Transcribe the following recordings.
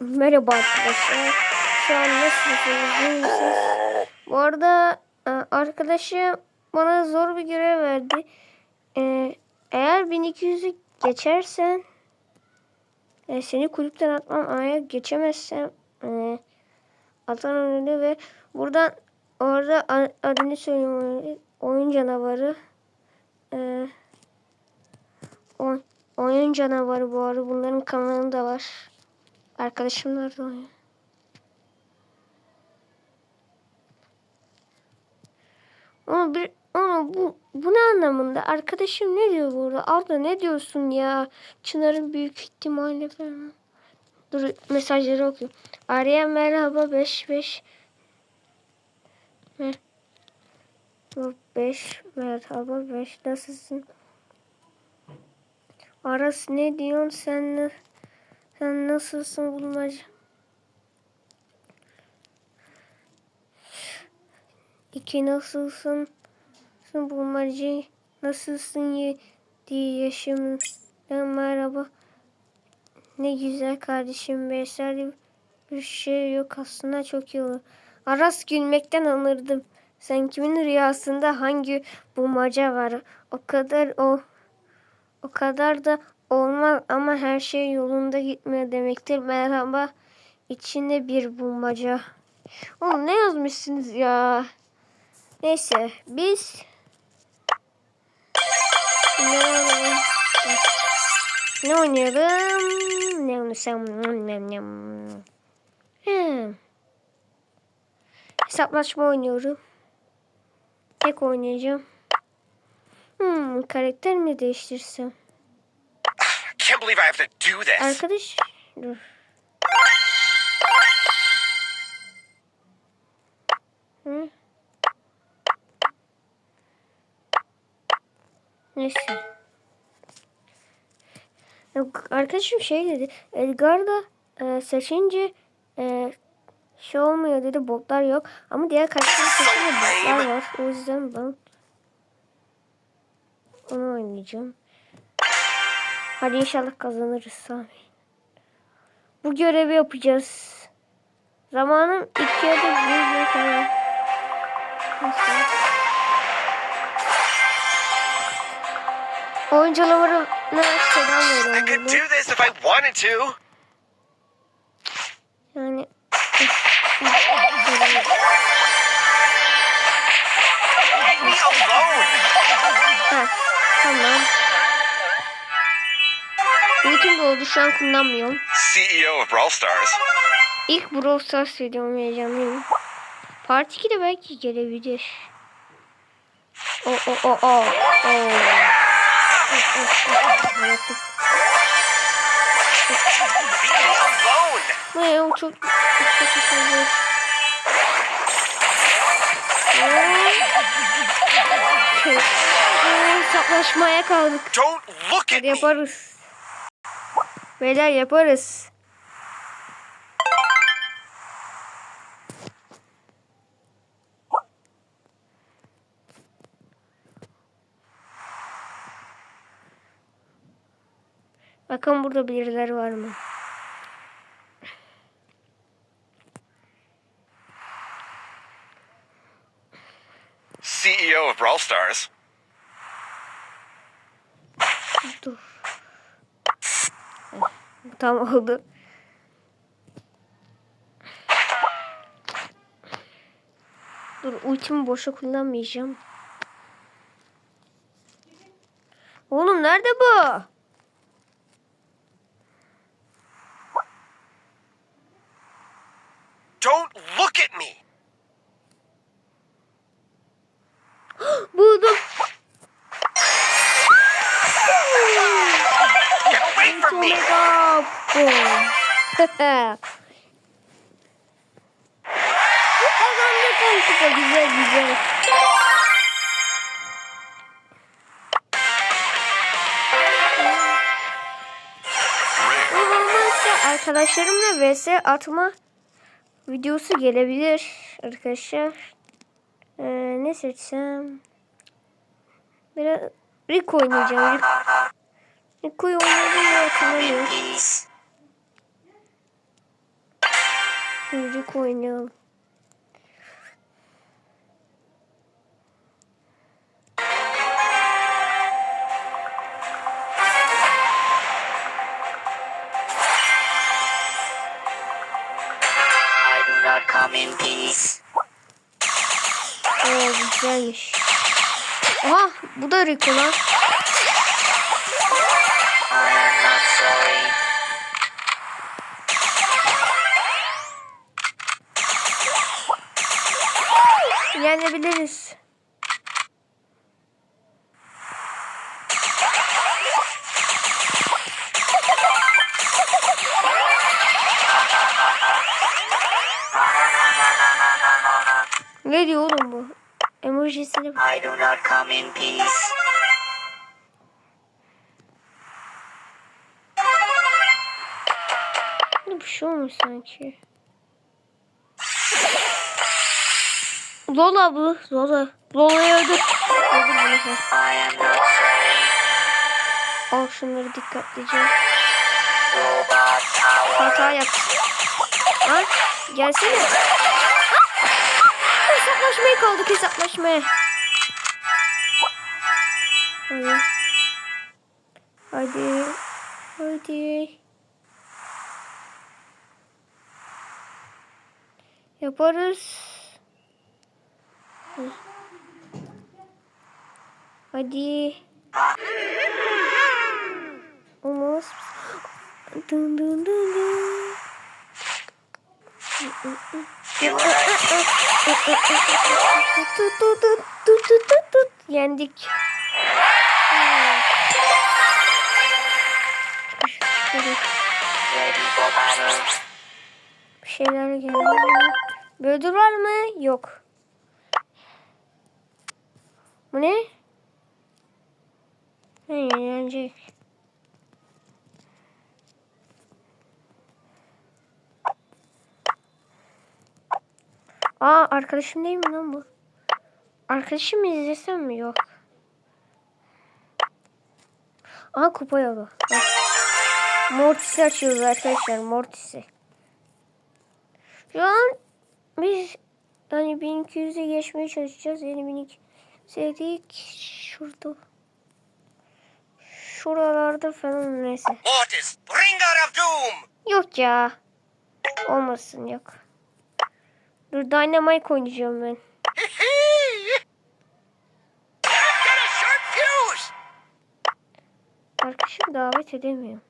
Merhaba arkadaşlar. Şu an nasılsınız? iyi? Bu arada e, arkadaşım bana zor bir görev verdi. E, Eğer 1200'ü geçersen e, seni kulüpten atmam. Eğer geçemezsem e, atarım önüne ve buradan orada adını söyleyeyim. Oyun canavarı. Oy- oyun canavarı bu arada. Bunların kanalında var. Arkadaşım nerede oynuyor? Ama bir ama bu bu ne anlamında? Arkadaşım ne diyor burada? Arda ne diyorsun ya? Çınar'ın büyük ihtimalle falan. Dur mesajları okuyayım. Arya merhaba 5 5 5 merhaba 5 nasılsın? Aras ne diyorsun sen? Sen nasılsın bulmaca? İki nasılsın? Sen bulmacı nasılsın ye diye yaşım merhaba. Ne güzel kardeşim Veysel bir şey yok aslında çok iyi olur. Aras gülmekten anırdım. Sen kimin rüyasında hangi bulmaca var? O kadar o o kadar da olmaz ama her şey yolunda gitmiyor demektir. Merhaba. İçinde bir bulmaca. Oğlum ne yazmışsınız ya? Neyse biz ne, ne oynayalım? Ne oynasam? Hmm. Hesaplaşma oynuyorum. Tek oynayacağım. Hmm, karakter mi değiştirsem? Can't believe I have to do this. Arkadaş dur. Hı? Neyse. Yok, Arkadaşım şey dedi. Edgar da e, seçince e, şey olmuyor dedi. Botlar yok. Ama diğer karakter seçince botlar var. O yüzden ben onu oynayacağım. Hadi inşallah kazanırız Sami. Bu görevi yapacağız. Zamanım iki ya da bir gün falan. Neyse. Oyun canavarına selam veriyorum burada. Yani ha, tamam. Ultim oldu şu an kullanmıyorum. CEO of Brawl Stars. İlk Brawl Stars videom heyecanlıyım. Part 2 de belki gelebilir. O o o o. o. Ne ya çok çok çok Hesaplaşmaya kaldık. Don't look at Hadi yaparız. Beyler yaparız. Bakın burada birileri var mı? CEO of Brawl Stars. Dur. Tam oldu. Dur ultimi boşa kullanmayacağım. Oğlum nerede bu? Don't look at me. Buldum. Get away from me. Omega boom. Olmazsa arkadaşlarımla vs atma videosu gelebilir arkadaşlar. Ee, ne seçsem? Biraz Rick oynayacağım. Rick. Hatırlamıyorum. Müzik oynayalım. I do not come in peace. Oo güzelmiş. Aha bu da Rico lan. Yenebiliriz. Ne diyor oğlum bu? Emojisini. I do not come in peace. Bir şey olmuş sanki. Lola bu. Lola. Lola'yı öldür. Ha. Al şunları dikkatlice. Hata yaptım. Lan gelsene. Hesaplaşmaya kaldık hesaplaşmaya. Hadi. Hadi. Hadi. Yaparız. Hadi. Olmaz. Dın dın dın dın. Yendik. Bir şeyler geliyor. Böldür var mı? Yok. Bu ne? Ne yenecek? Aa arkadaşım değil mi lan bu? Arkadaşım izlesem mi? Yok. Aa kupa yolu. Bak. Mortis'i açıyoruz arkadaşlar. Mortis'i. Şu an biz hani 1200'e geçmeye çalışacağız. Yeni 1200 dedik. Şurada. Şuralarda falan neyse. Mortis, bringer of doom! Yok ya. Olmasın yok. Dur Dynamite oynayacağım ben. Arkadaşım davet edemiyorum.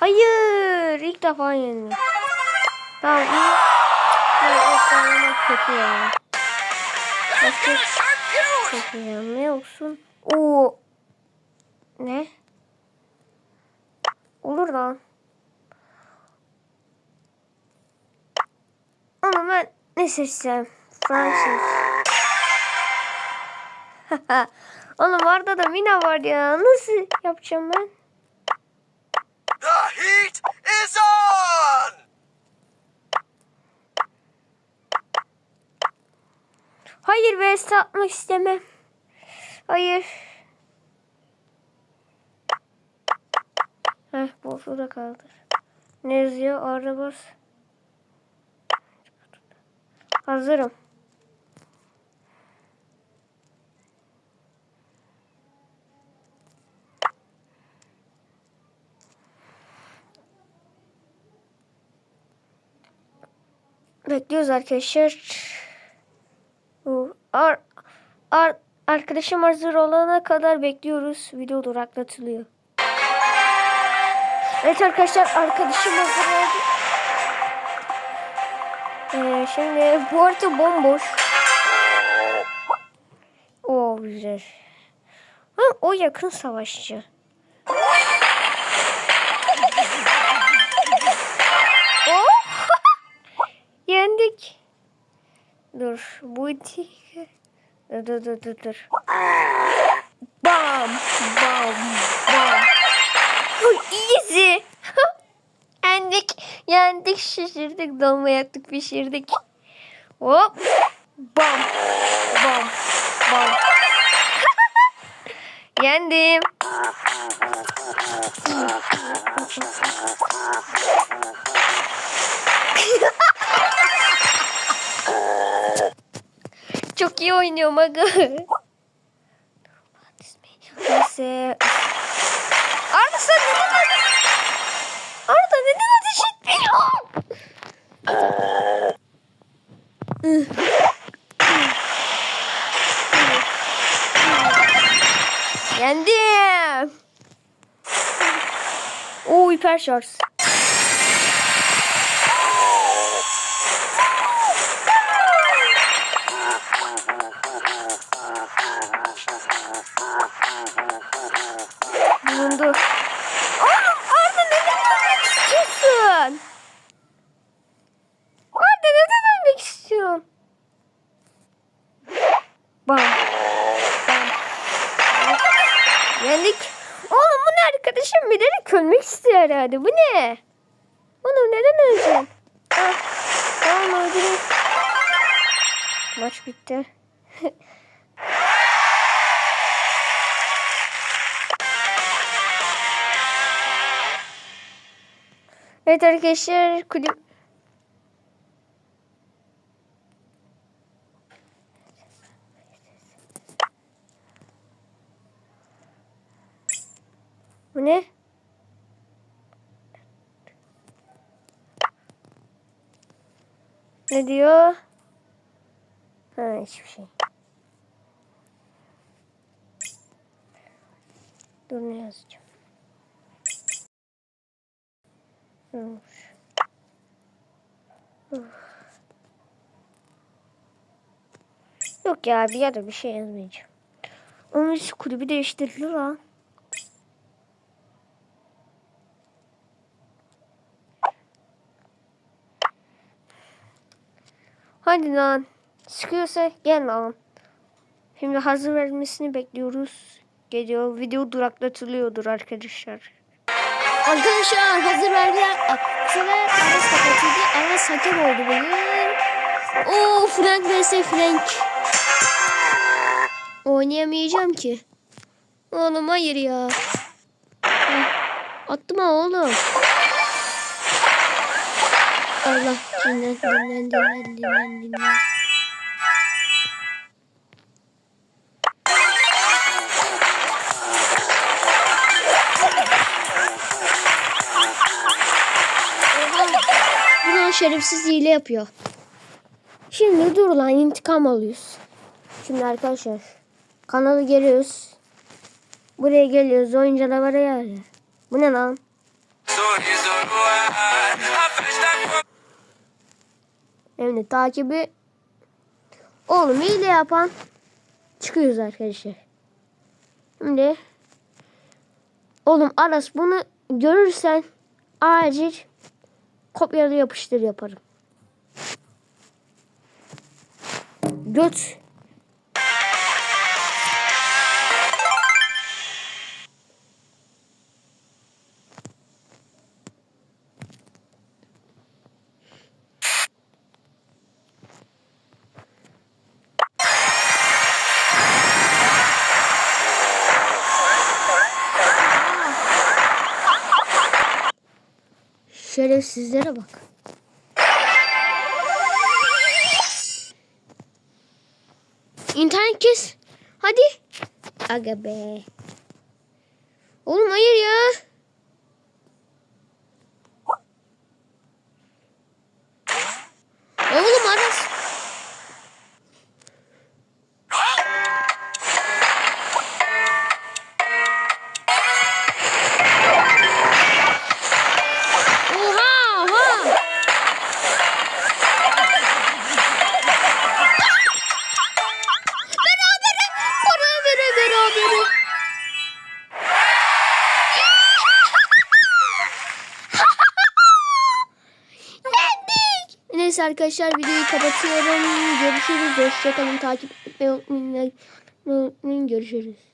Hayır. ilk defa yendim. Tamam evet, kötü ya. Get a sharp fuse! Çok iyi. Ne olsun? Oo. Ne? Olur lan. Ama ben ne seçsem? Fransız. Oğlum orada da Mina var ya. Nasıl yapacağım ben? The heat is on! Hayır be satmak istemem. Hayır. Heh boşu da kaldır. Ne yazıyor? Arabas. Hazırım. Bekliyoruz arkadaşlar. Ar, ar, arkadaşım hazır olana kadar bekliyoruz. Video duraklatılıyor. Evet arkadaşlar arkadaşım hazır oldu. Şimdi bu arada bomboş. O güzel. Ha, o yakın savaşçı. Oh! Yendik. Dur. Bu iti. Dur dur dur dur. Bam. Bam. Bam. Easy yendik. Şişirdik. Dolma yaptık. Pişirdik. Hop. Bam. Bam. Bam. Yendim. Çok iyi oynuyorum aga. Neyse. Arda sen neden Arda neden ateş etmiyorsun? Yendim. Oo hiper şarj. Yendik. Oğlum bu ne arkadaşım bilerek ölmek istiyor herhalde. Bu ne? Oğlum neden öleceksin? Ah, tamam öldürün. Maç bitti. evet arkadaşlar kulüp Ne? Ne diyor? Ha hiçbir şey. Dur ne yazacağım? Dur. Uf. Yok ya bir ya da bir şey yazmayacağım. Onun kulübü değiştirdiler ha. Hadi lan. Sıkıyorsa gel lan. Şimdi hazır vermesini bekliyoruz. Geliyor. Video duraklatılıyordur arkadaşlar. Arkadaşlar hazır verdiler. Sana Aras kapatıldı. Aras hakem oldu bugün. Oo Frank vs Frank. Oynayamayacağım ki. Oğlum hayır ya. Attım ha oğlum. Allah dinlen dinlen dinlen dinlen dinlen. Bunu o şerefsiz hile yapıyor. Şimdi dur lan intikam alıyoruz. Şimdi arkadaşlar kanalı geliyoruz. Buraya geliyoruz. Oyun canavarı yani. Bu ne lan? Hem takibi Oğlum hile yapan çıkıyoruz arkadaşlar. Şimdi Oğlum Aras bunu görürsen acil kopyala yapıştır yaparım. Göt. Şerefsizlere bak. İnternet kes. Hadi. Aga be. Oğlum hayır ya. Oğlum Aras. Arkadaşlar videoyu kapatıyorum. Görüşürüz. Hoşçakalın. Takip etmeyi unutmayın. Görüşürüz.